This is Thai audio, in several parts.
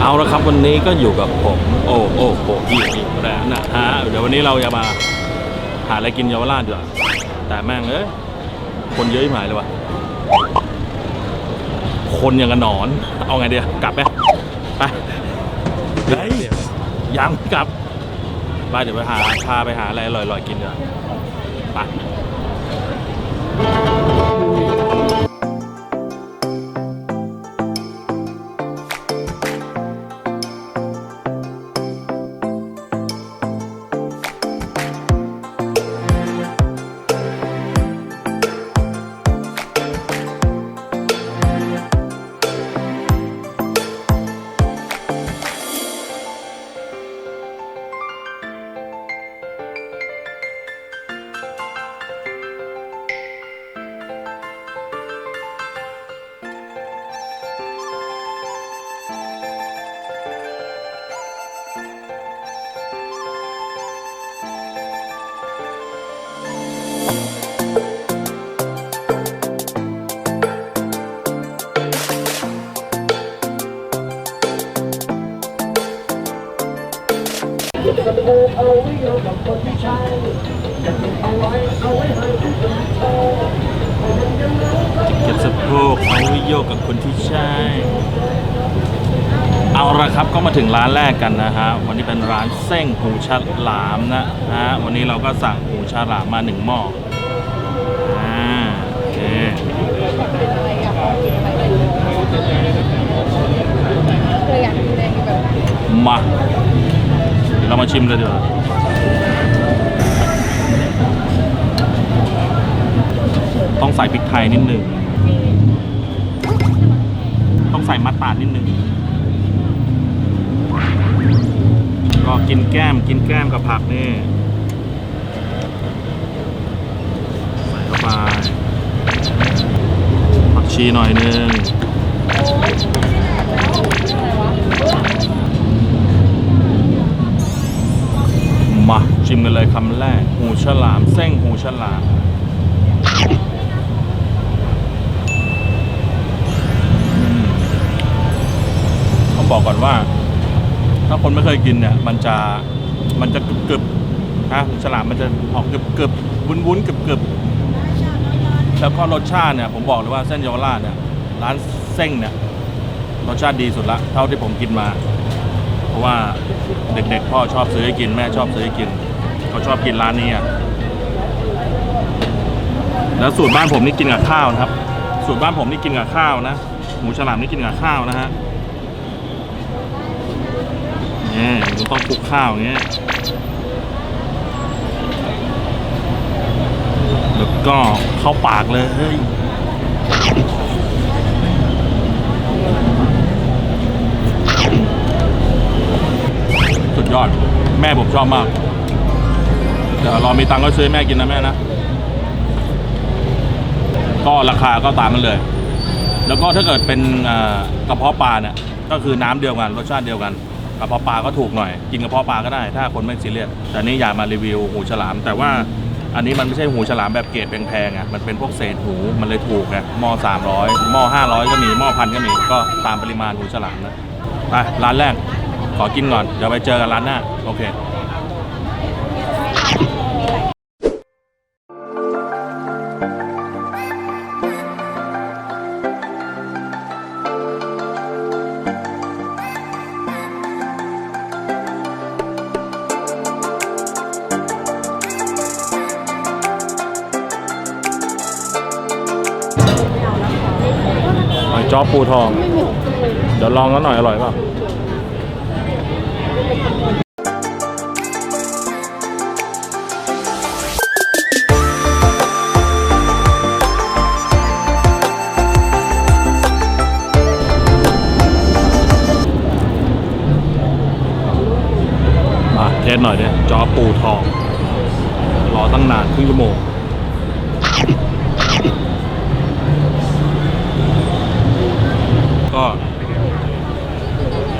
เอาละครับวันนี้ก็อยู่กับผมโอ้โอ้โหอีกอีกแล้วนะฮะเดี๋ยววันนี้เราจะมาหาอะไรกินเยาวราชดีกว่าแต่แม่งเอ้ยคนเยอะที่หมายเลยวะคนอย่างกับหนอน เอาไงเดียกลับไหมไปเฮ้ยยังกลับไปเดี๋ยวไปหาพาไปหาอะไรอร่อยๆกินดีกว่าไป เก็บสะโพกเอาไว้โยกกับคนที่ใช่ เอาละครับก็มาถึงร้านแรกกันนะฮะ วันนี้เป็นร้านเส้งหูฉลามนะฮะ วันนี้เราก็สั่งหูฉลามมาหนึ่งหม้ออ่าโอเคมาเดี๋ยวเรามาชิมเลยดีกว่า ต้องใส่พริกไทยนิดหนึ่งต้องใส่มัดตาดนิดหนึ่งก็กินแก้มกินแก้มกับผักนี่ ใส่เข้าไปผักชีหน่อยนึงมาชิมกันเลยคำแรก หูฉลามเส้งหูฉลาม บอกก่อนว่า ถ้าคนไม่เคยกินเนี่ย มันจะมันจะกรึบกรึบนะหูฉลามมันจะออกกรึบกรึบวุ้นวุ้นกรึบกรึบแล้วก็รสชาติเนี่ยผมบอกเลยว่าเส้นเยาวราชเนี่ยร้านเส้งเนี่ยรสชาติดีสุดละ เท่าที่ผมกินมา เพราะว่าเด็กๆพ่อชอบซื้อให้กินแม่ชอบซื้อให้กินเขาชอบกินร้านนี้อะแล้วสูตรบ้านผมนี่กินกับข้าวนะครับ สูตรบ้านผมนี่กินกับข้าวนะ หมูฉลามนี่กินกับข้าวนะฮะ นี่ยมันต้องคลุกข้าวอย่างเงี้ย แล้วก็เข้าปากเลยเฮ้ยสุดยอด แม่ผมชอบมาก เดี๋ยวรอมีตังค์ก็ซื้อแม่กินนะแม่นะ ก็ราคาก็ตามมันเลย แล้วก็ถ้าเกิดเป็นกระเพาะปลาเนี่ย ก็คือน้ำเดียวกัน รสชาติเดียวกัน กระเพาะปลาก็ถูกหน่อย กินกระเพาะปลาก็ได้ ถ้าคนไม่ซีเรียสแต่นี่อย่ามารีวิวหูฉลาม แต่ว่าอันนี้มันไม่ใช่หูฉลามแบบเกรดแพงๆอะมันเป็นพวกเศษหูมันเลยถูกไงหม้อ300หม้อ500 ก็มีหม้อพันก็มีก็ตามปริมาณหูฉลามนะไปร้านแรกขอกินก่อนเดี๋ยวไปเจอกันร้านหน้าโอเค จ้อปูทอง เดี๋ยวลองแล้วหน่อยอร่อยเปล่ามาเทสหน่อยเนี่ยจอปูทอง รอตั้งนานครึ่งชั่วโมง ก็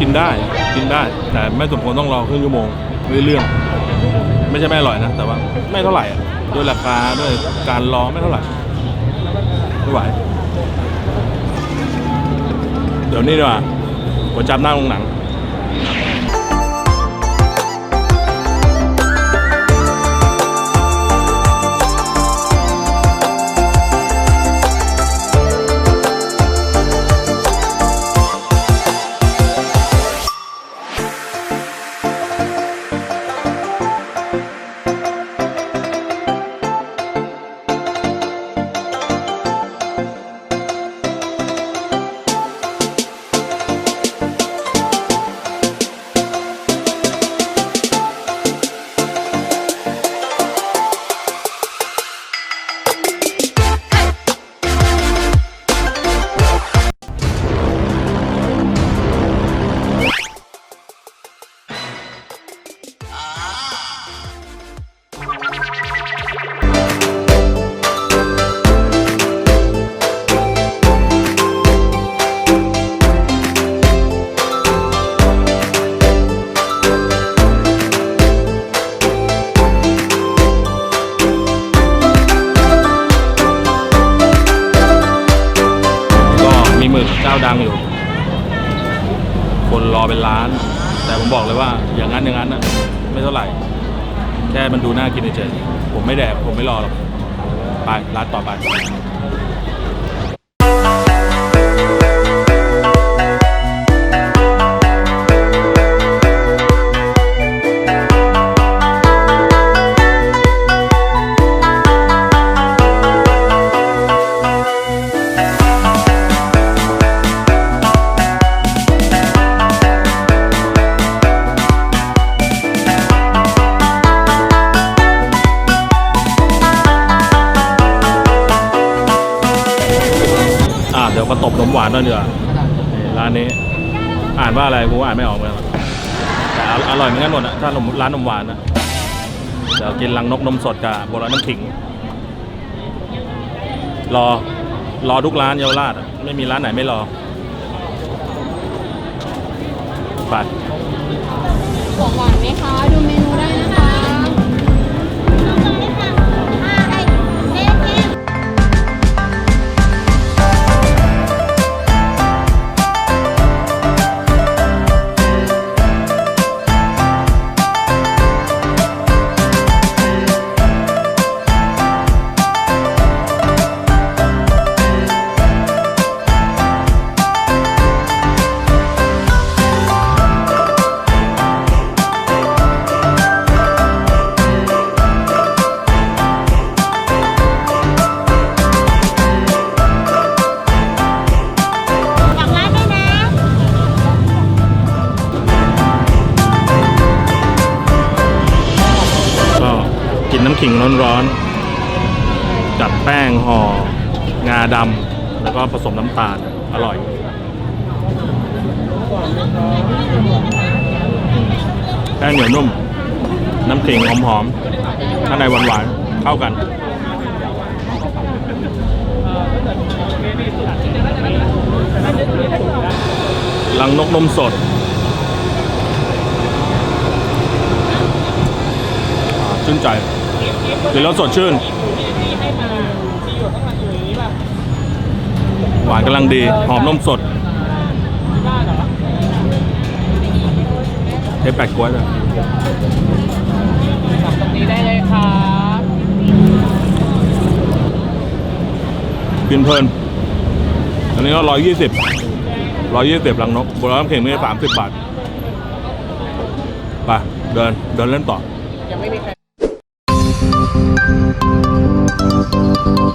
กินได้กินได้ แต่ไม่สมควรต้องรอครึ่งชั่วโมงด้วยเรื่อง ไม่ใช่ไม่อร่อยนะ แต่ว่าไม่เท่าไหร่อะด้วยราคาด้วยการรอไม่เท่าไหร่ไม่ไหวเดี๋ยวนี้ดีกว่าผมจับหน้าโรงหนัง ไม่เท่าไหร่ แค่มันดูน่ากินเฉยผมไม่แดกผมไม่รอหรอก ไปร้านต่อไป นมหวานด้วยดีกว่านี่ร้านนี้ อ่านว่าอะไรกูอ่านไม่ออกเหมือนกันแต่ออร่อยเหมือนกันหมดอะถ้านมร้านนมหวานนะเดี๋ยวกินรังนกนมสดกับโบราณน้ำขิง รอรอทุกร้านเยาวราชอะไม่มีร้านไหนไม่รอไปของหวานไหมคะ ดูเมนูได้นะ น้ำขิงร้อนๆจัดแป้งห่องาดำแล้วก็ผสมน้ำตาลอร่อยแป้งเหนียวนุ่ม น้ำขิงหอมๆข้างในหวานๆเข้ากันลังนกนมสดชื่นใจ กินแล้วสดชื่น หวานกำลังดี หอมนมสดเทปแปดกล้วยเลยตรงนี้ได้เลยค่ะกินเพลิน อันนี้ก็ร้อยยี่สิบร้อยยี่สิบลังนกโบราณน้ำเข่งนี่สามสิบบาท ไป เดิน เดินเล่นต่อยังไม่มีใคร อ่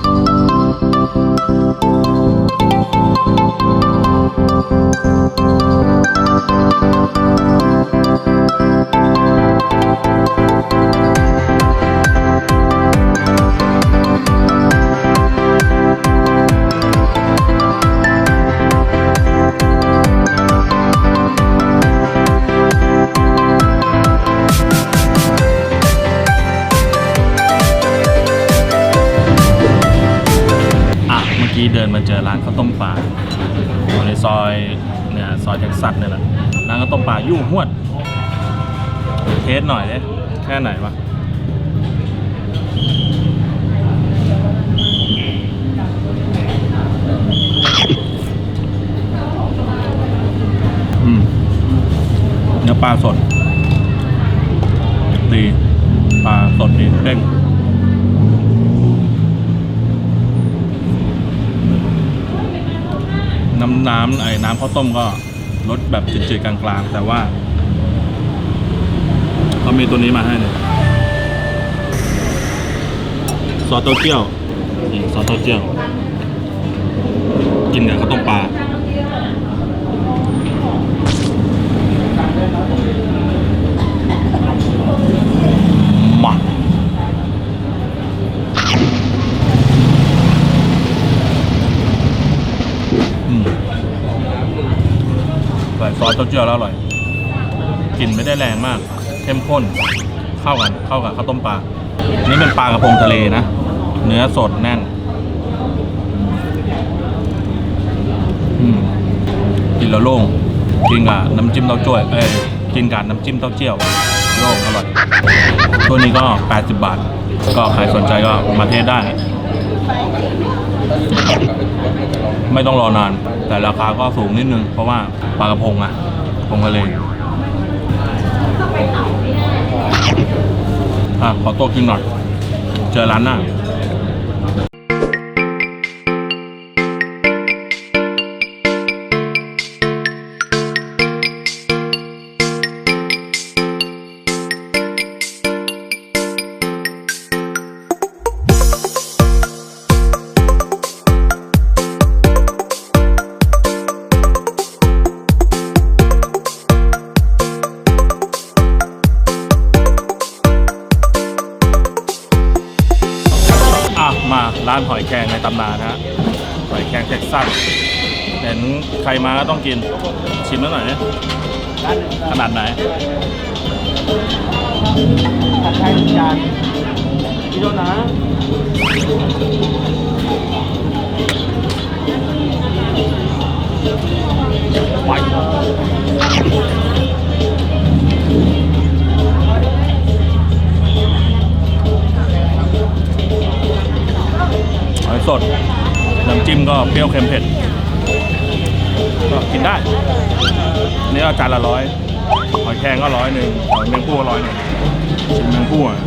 ค่ไหนวะเนื้อปลาสด ดี ปลาสดดีเด้งน้ำน้ำไอ้น้ำข้าวต้มก็รสแบบจืดๆกลางๆ แต่ว่า มีตัวนี้มาให้เลยซอสเต้าเจี้ยวนี่ซอสเต้าเจี้ยว กินกับข้าวต้มปลามาอืมใส่ซอสเต้าเจี้ยวแล้วอร่อยกลิ่นไม่ได้แรงมาก เข้มข้น เข้ากันเข้ากับข้าวต้มปลา นี่เป็นปลากระพงทะเลนะ เนื้อสดแน่นกินแล้วโล่งกินกับน้ำจิ้มเต้าจ้วยเอ้ยกินกับน้ำจิ้มเต้าเจี้ยวโล่งอร่อยตัวนี้ก็ 80 บาท ก็ใครสนใจก็มาเทสได้ ไม่ต้องรอนาน แต่ราคาก็สูงนิดนึง เพราะว่าปลากระพงอะพงทะเล อะขอตัวกินหน่อย เจอร้านหน้า ตำนานฮะหอยแครงเท็กซัสเห็นใครมาก็ต้องกินชิมแล้วหน่อยนะขนาดไหนผัดไทยจานพี่โดนะ ปรี้ยวเค็มเผ็ดก็กินได้อันนี่ก็จานละร้อยหอยแครงก็ร้อยหนึ่งหอยแมงผู้ก็ร้อยหนึ่งชิมแมงผู้อะ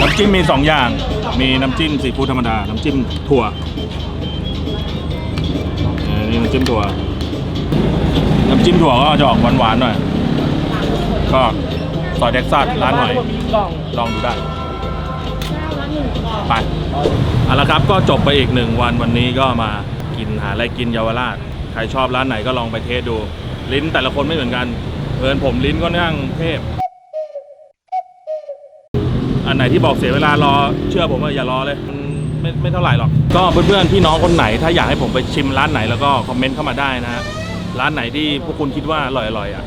น้ำจิ้มมีสองอย่าง มีน้ำจิ้มซีฟู้ดธรรมดา น้ำจิ้มถั่วออนี่น้ำจิ้มถั่ว น้ำจิ้มถั่วก็จะออกหวานๆหน่อย ก็ซอยเท็กซัสร้านหน่อยมีกล่องลองดูได้ไปเอาละครับก็จบไปอีกหนึ่งวันวันนี้ก็มากินหาอะไรกินเยาวราช ใครชอบร้านไหนก็ลองไปเทสดู ลิ้นแต่ละคนไม่เหมือนกันเอินผมลิ้นก็นั่งเทพ ไหนที่บอกเสียเวลารอเชื่อผมว่าอย่ารอเลยมันไม่ไม่เท่าไหร่หรอก ก็เพื่อนๆพี่น้องคนไหน ถ้าอยากให้ผมไปชิมร้านไหนแล้วก็คอมเมนต์เข้ามาได้นะฮะร้านไหนที่พวกคุณคิดว่าอร่อยๆอะ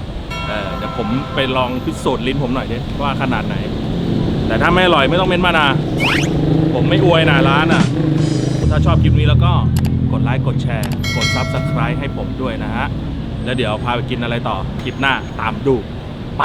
เออเดี๋ยวผมไปลองพิสูจน์ลิ้นผมหน่อยดิว่าขนาดไหน แต่ถ้าไม่อร่อยไม่ต้องเม้นมานะผมไม่อวยนะร้านอะ ถ้าชอบคลิปนี้แล้วก็กดไลค์กดแชร์ กด Subscribe ให้ผมด้วยนะฮะแล้วเดี๋ยวพาไปกินอะไรต่อคลิปหน้าตามดูไป